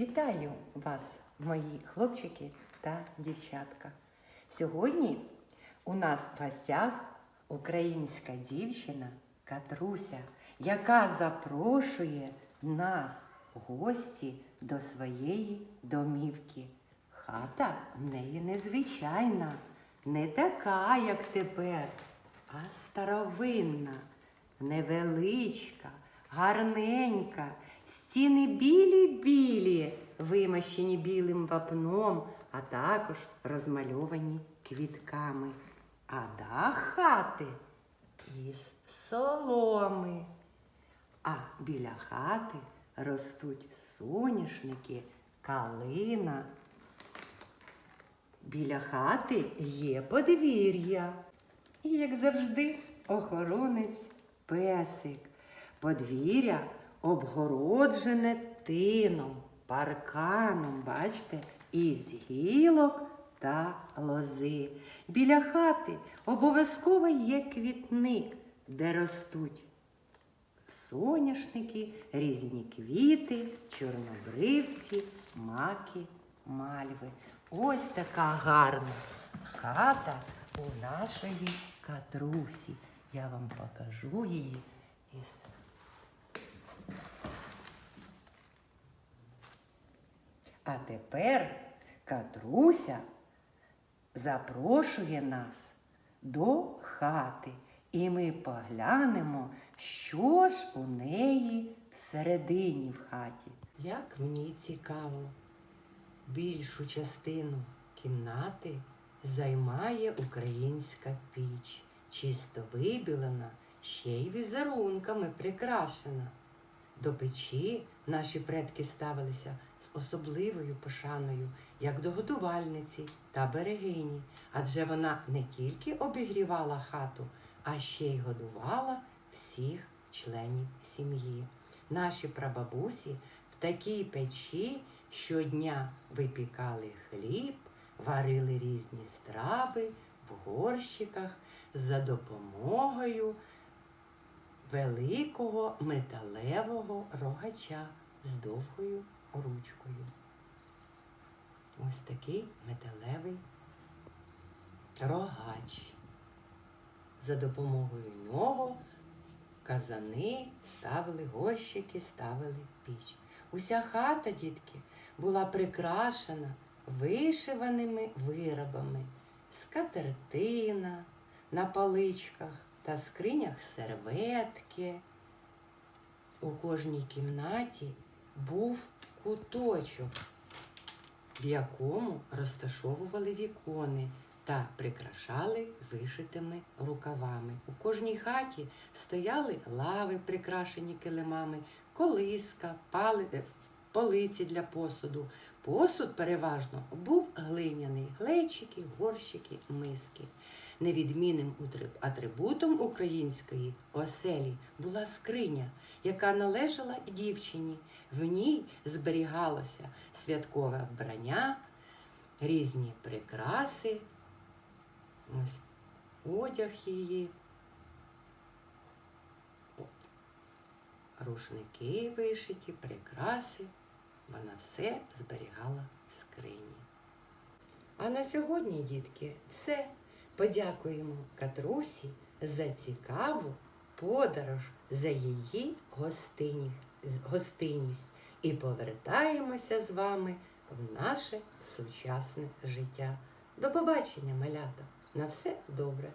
Вітаю вас, мої хлопчики та дівчатка. Сьогодні у нас в гостях українська дівчина Катруся, яка запрошує нас гості до своєї домівки. Хата в неї незвичайна, не така, як тепер, а старовинна, невеличка, гарненька, стіни білі-білі, вимощені білим вапном, а також розмальовані квітками. А дах хати із соломи. А біля хати ростуть соняшники, калина. Біля хати є подвір'я. І, як завжди, охоронець песик. Подвір'я обгороджене тином, парканом, бачите, із гілок та лози. Біля хати обов'язково є квітник, де ростуть соняшники, різні квіти, чорнобривці, маки, мальви. Ось така гарна хата у нашої катрусі. Я вам покажу її із. А тепер Катруся запрошує нас до хати, і ми поглянемо, що ж у неї всередині в хаті. Як мені цікаво, більшу частину кімнати займає українська піч, чисто вибілена, ще й візерунками прикрашена. До печі наші предки ставилися з особливою пошаною, як до годувальниці та берегині, адже вона не тільки обігрівала хату, а ще й годувала всіх членів сім'ї. Наші прабабусі в такій печі щодня випікали хліб, варили різні страви в горщиках за допомогою великого металевого рогача з довгою ручкою. Ось такий металевий рогач. За допомогою нього казани ставили, горщики ставили піч. Уся хата, дітки, була прикрашена вишиваними виробами, скатертина на паличках та скринях серветки. У кожній кімнаті був куточок, в якому розташовували вікони та прикрашали вишитими рукавами. У кожній хаті стояли лави, прикрашені килимами, колиска, пали... е, полиці для посуду. Посуд переважно був глиняний, глечики, горщики, миски. Невідмінним атрибутом української оселі була скриня, яка належала дівчині. В ній зберігалося святкове вбрання, різні прикраси, ось одяг її, рушники вишиті, прикраси. Вона все зберігала в скрині. А на сьогодні, дітки, все. Подякуємо Катрусі за цікаву подорож, за її гостинність і повертаємося з вами в наше сучасне життя. До побачення, малята! На все добре!